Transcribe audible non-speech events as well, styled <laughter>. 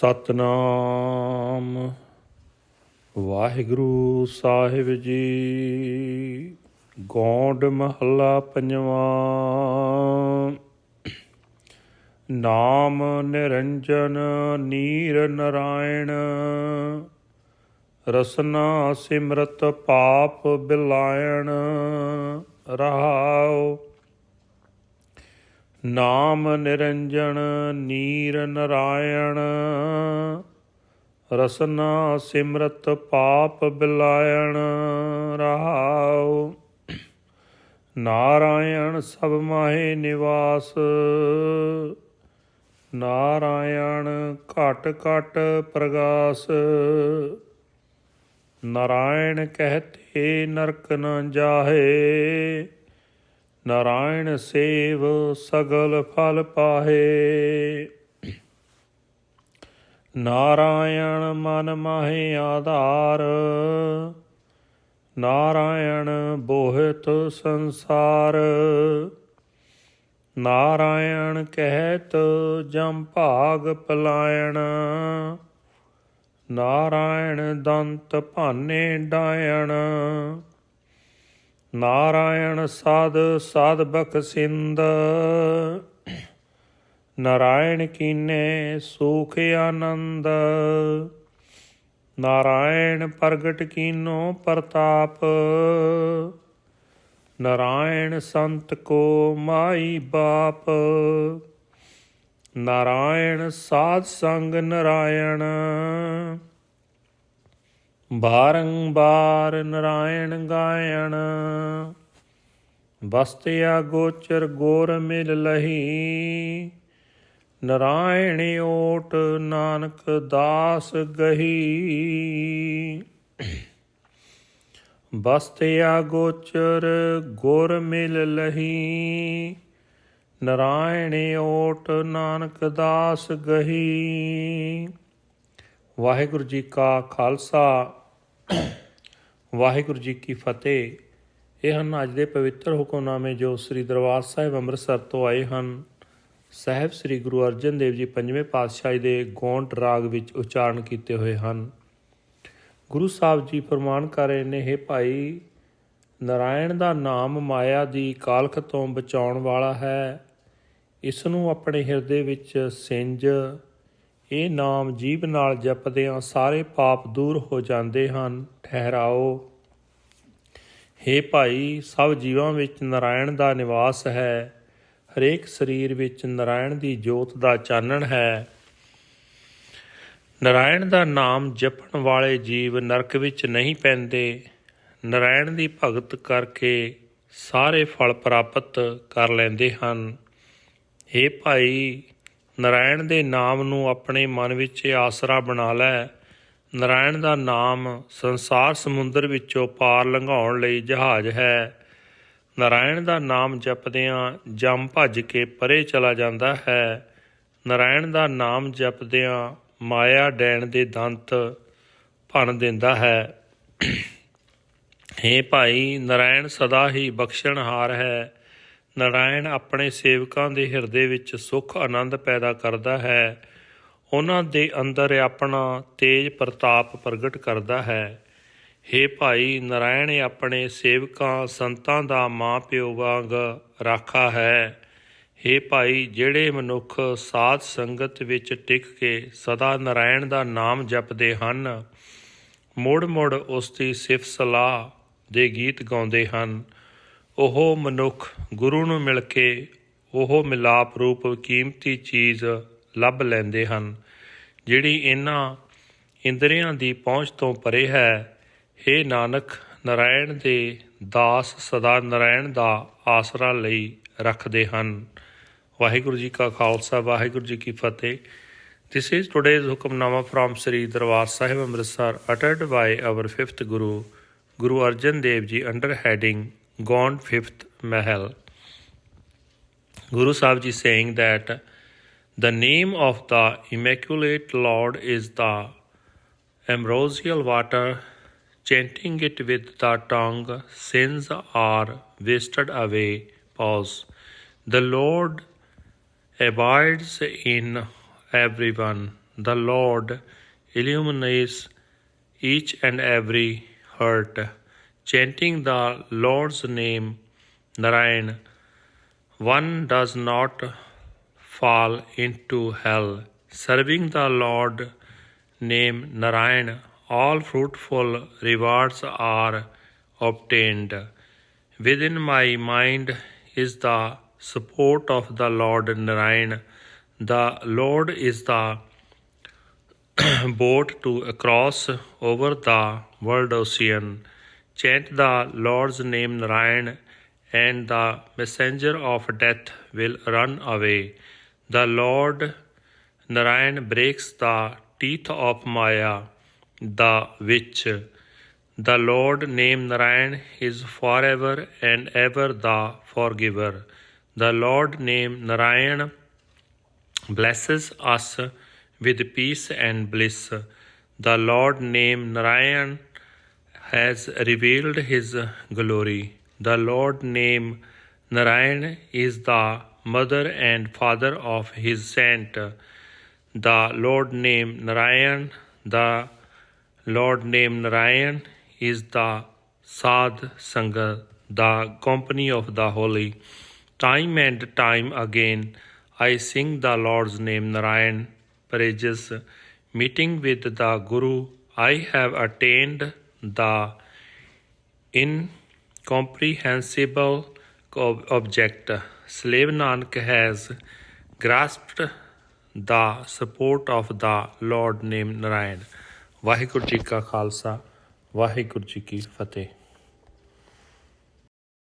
ਸਤਨਾਮ। ਵਾਹਿਗੁਰੂ ਸਾਹਿਬ ਜੀ, ਗੌਂਡ ਮਹੱਲਾ ਪੰਜਵਾਂ। ਨਾਮ ਨਿਰੰਜਨ, ਨੀਰ ਨਰਾਇਣ। ਰਸਨਾ ਸਿਮਰਤ ਪਾਪ ਬਿਲਾਇਣ। ਰਹਾਉ ਨਾਮ ਨਿਰੰਜਨ ਨੀਰ ਨਰਾਇਣ, ਰਸਨਾ ਸਿਮਰਤ ਪਾਪ ਬਿਲਾਇਣ ਰਹਾਉ ਨਾਰਾਇਣ ਸਭ ਮਾਹੇ ਨਿਵਾਸ, ਨਾਰਾਇਣ ਘਟ ਘਟ ਪ੍ਰਗਾਸ। ਨਾਰਾਇਣ ਕਹਤੇ ਨਰਕ ਨ ਜਾਹੇ ਨਾਰਾਇਣ ਸੇਵ ਸਗਲ ਫਲ ਪਾਹੇ। ਨਾਰਾਇਣ ਮਨ ਮਾਹੇ ਆਧਾਰ, ਨਾਰਾਇਣ ਬੋਹਿਤ ਸੰਸਾਰ। ਨਾਰਾਇਣ ਕਹਿਤ ਜਮ ਭਾਗ ਪਲਾਇਣ, ਨਾਰਾਇਣ ਦੰਤ ਭਾਨੇ ਡਾਇਣ। ਨਾਰਾਇਣ ਸਾਧ ਸਾਧ ਬਖਸਿੰਦ ਨਾਰਾਇਣ ਕੀਨੇ ਸੁਖ ਆਨੰਦ। ਨਾਰਾਇਣ ਪ੍ਰਗਟ ਕੀਨੋ ਪ੍ਰਤਾਪ। ਨਾਰਾਇਣ ਸੰਤ ਕੋ ਮਾਈ ਬਾਪ। ਨਾਰਾਇਣ ਸਾਧ ਸੰਗ ਨਾਰਾਇਣ। ਬਾਰੰਬਾਰ ਨਰਾਇਣ ਗਾਇਣ। ਬਸਤਿਆ ਗੋਚਰ ਗੋਰ ਮਿਲ ਲਹੀ। ਨਾਰਾਇਣ ਓਟ ਨਾਨਕ ਦਾਸ ਗਹੀ। ਬਸਤਿਆ ਗੋਚਰ ਗੁਰ ਮਿਲ ਲਹੀ। ਨਾਰਾਇਣ ਓਟ ਨਾਨਕ ਦਾਸ ਗਹੀ। ਵਾਹਿਗੁਰੂ ਜੀ ਕਾ ਖਾਲਸਾ। ਵਾਹਿਗੁਰੂ ਜੀ ਕੀ ਫਤਿਹ। ਇਹ ਹਨ ਅੱਜ ਦੇ ਪਵਿੱਤਰ ਹੁਕਮਨਾਮੇ ਜੋ ਸ੍ਰੀ ਦਰਬਾਰ ਸਾਹਿਬ ਅੰਮ੍ਰਿਤਸਰ ਤੋਂ ਆਏ ਹਨ। ਸਾਹਿਬ ਸ੍ਰੀ ਗੁਰੂ ਅਰਜਨ ਦੇਵ ਜੀ ਪੰਜਵੇਂ ਪਾਤਸ਼ਾਹੀ ਦੇ ਗੌਂਟ ਰਾਗ ਵਿੱਚ ਉਚਾਰਨ ਕੀਤੇ ਹੋਏ ਹਨ। ਗੁਰੂ ਸਾਹਿਬ ਜੀ ਫਰਮਾਨ ਕਰ ਰਹੇ ਨੇ, ਹੈ ਭਾਈ, ਨਾਰਾਇਣ ਦਾ ਨਾਮ ਮਾਇਆ ਦੀ ਕਾਲਖ ਤੋਂ ਬਚਾਉਣ ਵਾਲਾ ਹੈ। ਇਸ ਨੂੰ ਆਪਣੇ ਹਿਰਦੇ ਵਿੱਚ ਸਿੰਜ ਇਹ ਨਾਮ ਜੀਭ ਨਾਲ ਜਪਦਿਆਂ ਸਾਰੇ ਪਾਪ ਦੂਰ ਹੋ ਜਾਂਦੇ ਹਨ। ਠਹਿਰਾਓ। ਹੇ ਭਾਈ, ਸਭ ਜੀਵਾਂ ਵਿੱਚ ਨਾਰਾਇਣ ਦਾ ਨਿਵਾਸ ਹੈ। ਹਰੇਕ ਸਰੀਰ ਵਿੱਚ ਨਾਰਾਇਣ ਦੀ ਜੋਤ ਦਾ ਚਾਨਣ ਹੈ। ਨਾਰਾਇਣ ਦਾ ਨਾਮ ਜਪਣ ਵਾਲੇ ਜੀਵ ਨਰਕ ਵਿੱਚ ਨਹੀਂ ਪੈਂਦੇ। ਨਾਰਾਇਣ ਦੀ ਭਗਤ ਕਰਕੇ ਸਾਰੇ ਫਲ ਪ੍ਰਾਪਤ ਕਰ ਲੈਂਦੇ ਹਨ। हे ਭਾਈ ਨਾਰਾਇਣ ਦੇ ਨਾਮ ਨੂੰ ਆਪਣੇ ਮਨ ਵਿੱਚ ਆਸਰਾ ਬਣਾ ਲੈ। ਨਾਰਾਇਣ ਦਾ ਨਾਮ ਸੰਸਾਰ ਸਮੁੰਦਰ ਵਿੱਚੋਂ ਪਾਰ ਲੰਘਾਉਣ ਲਈ ਜਹਾਜ਼ ਹੈ। ਨਾਰਾਇਣ ਦਾ ਨਾਮ ਜਪਦਿਆਂ ਜਮ ਭੱਜ ਕੇ ਪਰੇ ਚਲਾ ਜਾਂਦਾ ਹੈ। ਨਾਰਾਇਣ ਦਾ ਨਾਮ ਜਪਦਿਆਂ ਮਾਇਆ ਡੈਣ ਦੇ ਦੰਤ ਭੰਨ ਦਿੰਦਾ ਹੈ। ਹੇ ਭਾਈ, ਨਾਰਾਇਣ ਸਦਾ ਹੀ ਬਖਸ਼ਣਹਾਰ ਹੈ। ਨਾਰਾਇਣ ਆਪਣੇ ਸੇਵਕਾਂ ਦੇ ਹਿਰਦੇ ਵਿੱਚ ਸੁਖ ਆਨੰਦ ਪੈਦਾ ਕਰਦਾ ਹੈ। ਉਹਨਾਂ ਦੇ ਅੰਦਰ ਆਪਣਾ ਤੇਜ ਪ੍ਰਤਾਪ ਪ੍ਰਗਟ ਕਰਦਾ ਹੈ। ਹੇ ਭਾਈ, ਨਾਰਾਇਣ ਆਪਣੇ ਸੇਵਕਾਂ ਸੰਤਾਂ ਦਾ ਮਾਂ ਪਿਓ ਵਾਂਗ ਰਾਖਾ ਹੈ। ਹੇ ਭਾਈ, ਜਿਹੜੇ ਮਨੁੱਖ ਸਾਧ ਸੰਗਤ ਵਿੱਚ ਟਿਕ ਕੇ ਸਦਾ ਨਾਰਾਇਣ ਦਾ ਨਾਮ ਜਪਦੇ ਹਨ ਮੋੜ ਮੋੜ ਉਸ ਦੀ ਸਿਫਤ ਸਲਾਹ ਦੇ ਗੀਤ ਗਾਉਂਦੇ ਹਨ। ਉਹ ਮਨੁੱਖ ਗੁਰੂ ਨੂੰ ਮਿਲ ਕੇ ਉਹ ਮਿਲਾਪ ਰੂਪ ਕੀਮਤੀ ਚੀਜ਼ ਲੱਭ ਲੈਂਦੇ ਹਨ ਜਿਹੜੀ ਇਹਨਾਂ ਇੰਦਰੀਆਂ ਦੀ ਪਹੁੰਚ ਤੋਂ ਪਰੇ ਹੈ हे ਨਾਨਕ ਨਾਰਾਇਣ ਦੇ ਦਾਸ ਸਦਾ ਨਾਰਾਇਣ ਦਾ ਆਸਰਾ ਲਈ ਰੱਖਦੇ ਹਨ ਵਾਹਿਗੁਰੂ ਜੀ ਕਾ ਖਾਲਸਾ ਵਾਹਿਗੁਰੂ ਜੀ ਕੀ ਫਤਿਹ this is today's Hukamnama from Sri Darbar Sahib Amritsar ਅਟਟਡ by our 5th Guru Guru Arjan Dev ji under heading Gone Fifth Mahal. Guru Sahib Ji saying that the name of the Immaculate Lord is the ambrosial water, chanting it with the tongue, sins are wasted away. Pause. The Lord abides in everyone. the Lord illuminates each and every heart. Chanting the Lord's name, Narayan, one does not fall into hell. Serving the Lord name Narayan, all fruitful rewards are obtained. Within my mind is the support of the Lord Narayan. The Lord is the <clears throat> boat to cross over the world ocean. Chant the Lord's name Narayan, and the messenger of death will run away. The Lord Narayan breaks the teeth of Maya, the witch. The Lord name Narayan is forever and ever the forgiver. The Lord name Narayan blesses us with peace and bliss. The Lord name Narayan has revealed his glory. The Lord name Narayan is the mother and father of his saint. The Lord name Narayan, the Lord name Narayan is the Sad Sangha, the company of the holy. Time and time again I sing the Lord's name Narayan praises. Meeting with the Guru, I have attained the incomprehensible object slave Nanak has grasped the support of the lord name Narayan Waheguru ji ਕਾ ਖਾਲਸਾ ਵਾਹਿਗੁਰੂ ਜੀ ਕੀ ਫਤਿਹ